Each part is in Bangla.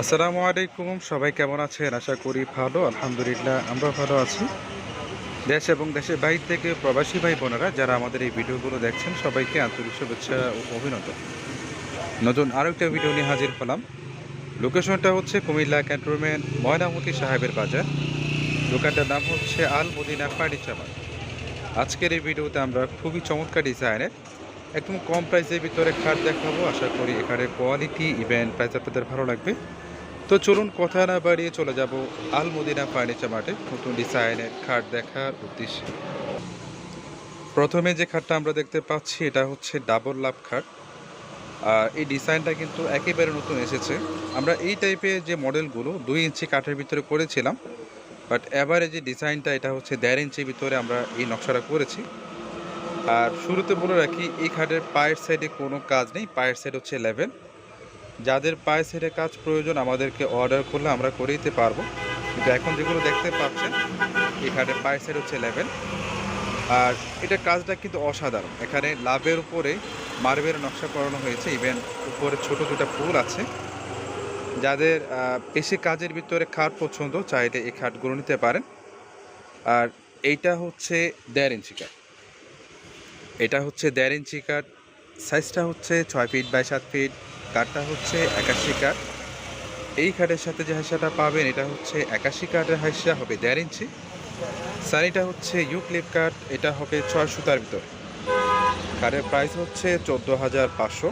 আসসালামু আলাইকুম, সবাই কেমন আছেন? আশা করি ভালো, আলহামদুলিল্লাহ আমরা ভালো আছি। দেশ এবং দেশের বাইরে থেকে প্রবাসী ভাই বোনেরা যারা আমাদের এই ভিডিওগুলো দেখছেন, সবাইকে আন্তরিক শুভেচ্ছা ও অভিনন্দন। নতুন আরও একটা ভিডিও নিয়ে হাজির হলাম। লোকেশনটা হচ্ছে কুমিল্লা ক্যান্টনমেন্ট ময়নামতি সাহেবের বাজার। দোকানটার নাম হচ্ছে আল মদিনা ফার্নিচার। আজকের এই ভিডিওতে আমরা খুবই চমৎকার ডিজাইনের একদম কম প্রাইসের ভিতরে খাট দেখাবো। আশা করি এখানে কোয়ালিটি ইভেন্ট প্রাইস আপনাদের ভালো লাগবে। তো চলুন কথা না বাড়িয়ে চলে যাব আল মদিনা ফার্নিচার মার্টে নতুন ডিজাইনের খাট দেখার উদ্দেশ্যে। প্রথমে যে খাটটা আমরা দেখতে পাচ্ছি, এটা হচ্ছে ডাবল লাভ খাট। আর এই ডিজাইনটা কিন্তু একেবারে নতুন এসেছে। আমরা এই টাইপের যে মডেলগুলো দুই ইঞ্চি কাঠের ভিতরে করেছিলাম বাট এবারে যে ডিজাইনটা এটা হচ্ছে দেড় ইঞ্চির ভিতরে আমরা এই নকশাটা করেছি। আর শুরুতে বলে রাখি, এই খাটের পায়ের সাইডে কোনো কাজ নেই, পায়ের সাইড হচ্ছে লেভেল যাদের পায়ের সাইডে কাজ প্রয়োজন, আমাদেরকে অর্ডার করলে আমরা করে দিতে পারব। কিন্তু এখন যেগুলো দেখতে পাচ্ছেন, এই খাটের পায়ের সাইড হচ্ছে লেভেল আর এটা কাজটা কিন্তু অসাধারণ। এখানে লাভের উপরে মার্বের নকশা করানো হয়েছে ইভেন উপরে ছোট দুটা ফুল আছে। যাদের বেশি কাজের ভিতরে খাট পছন্দ, চাইলে এই খাটগুলো নিতে পারেন। আর এইটা হচ্ছে দেড় ইঞ্চি কাঠ এটা হচ্ছে দেড় ইঞ্চি কাঠ সাইজটা হচ্ছে ছয় ফিট বাই সাত ফিট কাঠটা হচ্ছে একাশি কাঠ। এই কাঠের সাথে যে হাইসাটা পাবেন, এটা হচ্ছে একাশি কাঠের হাইসা হবে দেড় ইঞ্চি। সানিটা হচ্ছে ইউক্লিপ কাঠ, এটা হবে ছয় সুতার ভিতর। কাঠের প্রাইস হচ্ছে চোদ্দ হাজার পাঁচশো।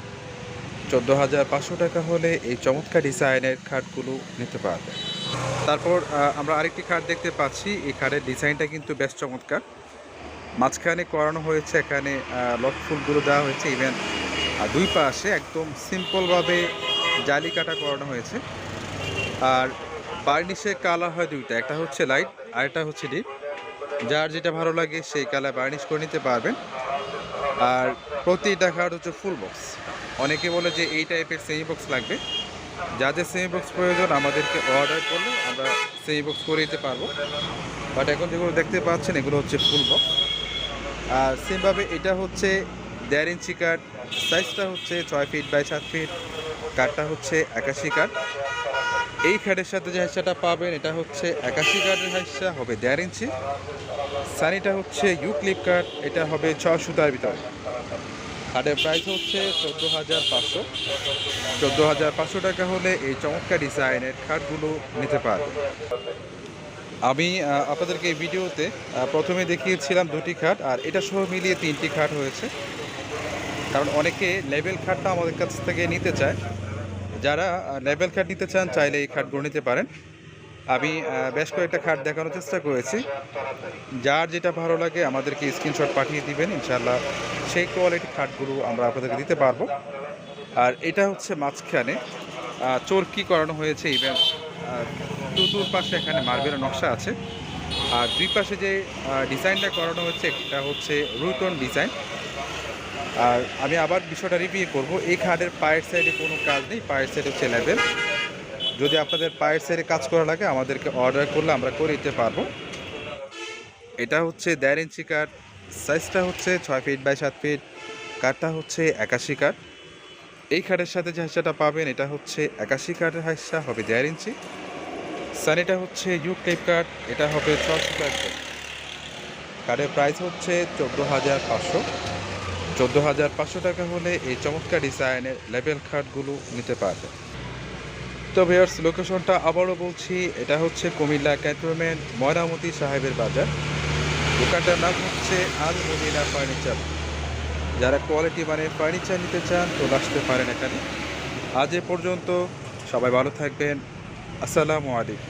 চোদ্দ হাজার পাঁচশো টাকা হলে এই চমৎকার ডিজাইনের খাটগুলো নিতে পারবে তারপর আমরা আরেকটি খাট দেখতে পাচ্ছি। এই খাটের ডিজাইনটা কিন্তু বেশ চমৎকার। মাঝখানে করানো হয়েছে, এখানে লক ফুলগুলো দেওয়া হয়েছে ইভেন দুই পাশে একদম সিম্পলভাবে জালি কাটা করানো হয়েছে। আর বার্নিশের কালার হয় দুইটা, একটা হচ্ছে লাইট আর একটা হচ্ছে ডিপ যার যেটা ভালো লাগে সেই কালার বার্নিশ করে নিতে পারবেন। আর প্রতিটা কার্ড হচ্ছে ফুল বক্স অনেকে বলে যে এই টাইপের সেমি বক্স লাগবে। যাদের সেমি বক্স প্রয়োজন, আমাদেরকে অর্ডার করলে আমরা সেমি বক্স করে দিতে পারব। বাট এখন যেগুলো দেখতে পাচ্ছেন, এগুলো হচ্ছে ফুল বক্স আর সেমভাবে এটা হচ্ছে দেড় ইঞ্চি কাঠ সাইজটা হচ্ছে ছয় ফিট বাই সাত ফিট কাঠটা হচ্ছে একাশি কাঠ। এই খাটের সাথে যে হাইসাটা পাবেন, এটা হচ্ছে একাশি কাঠের হাইসা হবে দেড় ইঞ্চি। সানিটা হচ্ছে ইউ ক্লিপ কাঠ, এটা হবে ছ সুতার ভিতরে। খাটের প্রাইস হচ্ছে চোদ্দ হাজার পাঁচশো। চোদ্দ হাজার পাঁচশো টাকা হলে এই চমৎকার ডিজাইনের খাটগুলো নিতে পারবেন। আমি আপনাদেরকে এই ভিডিওতে প্রথমে দেখিয়েছিলাম দুটি খাট, আর এটা সহ মিলিয়ে তিনটি খাট হয়েছে। কারণ অনেকে লেভেল খাটটা আমাদের কাছ থেকে নিতে চায়। যারা লেভেল খাট নিতে চান, চাইলে এই খাটগুলো নিতে পারেন। আমি বেশ কয়েকটা খাট দেখানোর চেষ্টা করেছি। যার যেটা ভালো লাগে, আমাদেরকে স্ক্রিনশট পাঠিয়ে দিবেন। ইনশাল্লাহ সেই কোয়ালিটি খাটগুলো আমরা আপনাদেরকে দিতে পারব। আর এটা হচ্ছে মাঝখানে চরকি করানো হয়েছে, ইভেন চতুর পাশে এখানে মার্বেলের নকশা আছে। আর দুই পাশে যে ডিজাইনটা করানো হচ্ছে এটা হচ্ছে রুটন ডিজাইন। আর আমি আবার বিষয়টা রিভিউ করব। এই খাটের পায়ের সাইডে কোনো কাজ নেই, পায়ের সাইড হচ্ছে লেভেল যদি আপনাদের পায়ের সাইডে কাজ করা লাগে, আমাদেরকে অর্ডার করলে আমরা করে দিতে পারব। এটা হচ্ছে দেড় ইঞ্চি কাঠ সাইজটা হচ্ছে ছয় ফিট বাই সাত ফিট কাঠটা হচ্ছে একাশি কাঠ। এই খাটের সাথে যে হাইসাটা পাবেন, এটা হচ্ছে একাশি কাঠের হাইসা হবে দেড় ইঞ্চি। সানিটা হচ্ছে ইউ ক্লিপ কাঠ এটা হবে ছশো কাঠ কাঠের প্রাইস হচ্ছে চোদ্দ হাজার পাঁচশো। চোদ্দ হাজার পাঁচশো টাকা হলে এই চমৎকার ডিজাইনের লেভেল কার্ডগুলো নিতে পারবে। তো ভিয়ার্স লোকেশনটা আবারও বলছি, এটা হচ্ছে কুমিল্লা ক্যান্টনমেন্ট, ময়নামতি সাহেবের বাজার। দোকানটার নাম হচ্ছে আল মদিনা ফার্নিচার। যারা কোয়ালিটি মানে ফার্নিচার নিতে চান তো আসতে পারেন এখানে। আজ এ পর্যন্ত সবাই ভালো থাকবেন। আসসালামু আলাইকুম।